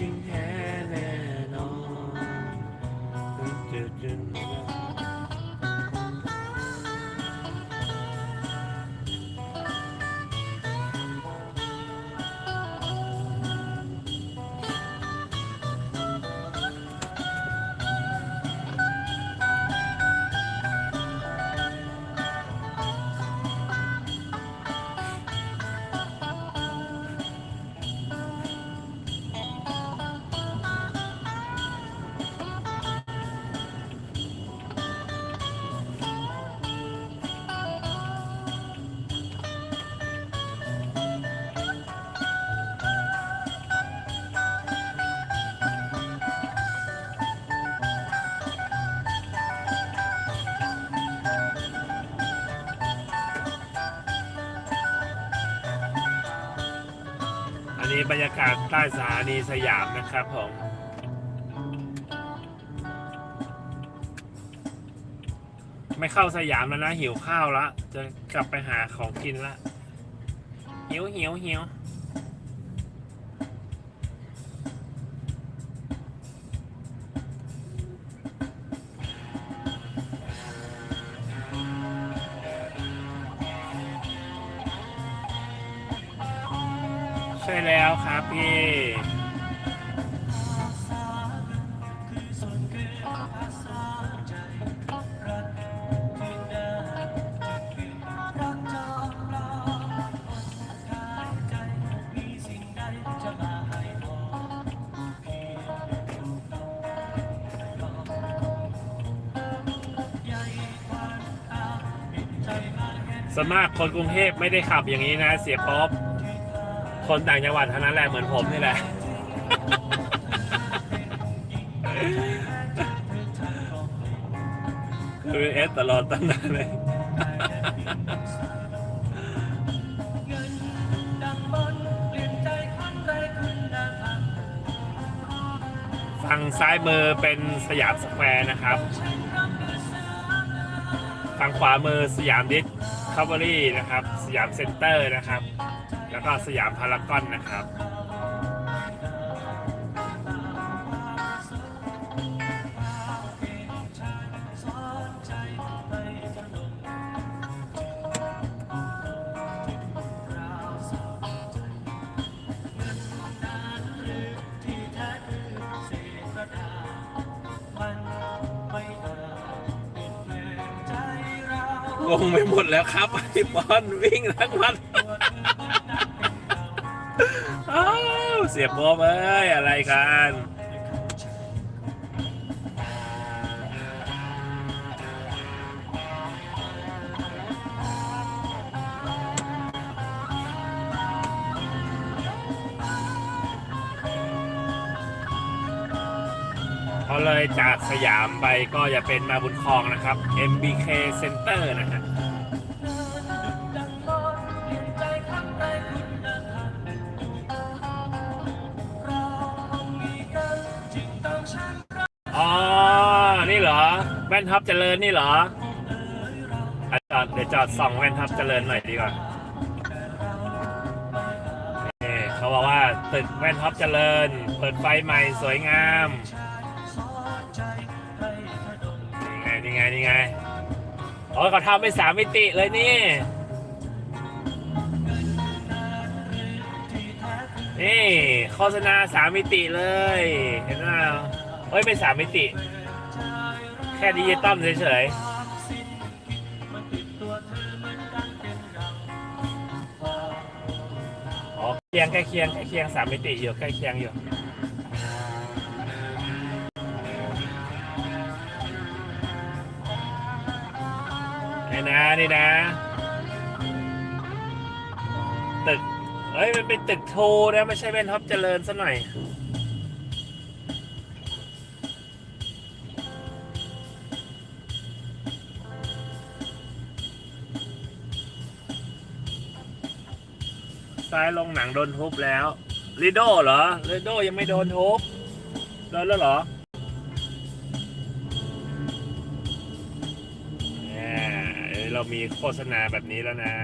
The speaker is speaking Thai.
จริ นนี้บรรยากาศใต้สถานีสยามนะครับผมไม่เข้าสยามแล้วนะหิวข้าวละจะกลับไปหาของกินละหิวหิวหิว ใช่แล้วครับพี่สมากคนกรุงเทพไม่ได้ขับอย่างนี้นะ เสียป๊อบ คนต่างจังหวัดเท่านั้นแหละเหมือนผมนี่แหละ คือเอสตลอดตั้งนานเลยฝั่งซ้ายมือเป็นสยามสแควร์นะครับฝั่งขวามือสยามดิสคัฟเวอรี่นะครับ สยามเซ็นเตอร์นะครับ แล้วก็สยามพารากอนนะครับ งงไปหมดแล้วครับพี่บอลวิ่งทั้งวัน อ้าวเสียบโบมเอ้ยอะไรกันพอเลยจากสยามไปก็จะเป็นมาบุญคลองนะครับ MBK Center นะฮะ แว่นท็อปเจริญนี่เหรออะจอดเดี๋ยวจอดส่องแว่นท็อปเจริญหน่อยดีกว่าเขาบอกว่าตึกแว่นท็อปเจริญ เปิดไฟใหม่สวยงามนี่ไงนี่ไงนี่ไงโอ้ยเขาทำเป็นสามมิติเลยนี่ นี่โฆษณาสามมิติเลย เห็นไหมเฮ้ยเป็นสามมิติ แค่ดิจิตอลเฉยๆอ๋อเคียงใกล้เคียงใกล้เคียงสามมิติอยู่ใกล้เคียงอยู่นี่นะนี่นะ ตึกเฮ้ย มันเป็นตึกโทนะ ไม่ใช่เป็นท็อปเจริญซะหน่อย ซ้ายลงหนังโดนทุบแล้วลิโดเหรอลิโดยังไม่โดนทุบโดนแล้วเหรอเนี่ยเรามีโฆษณาแบบนี้แล้วนะ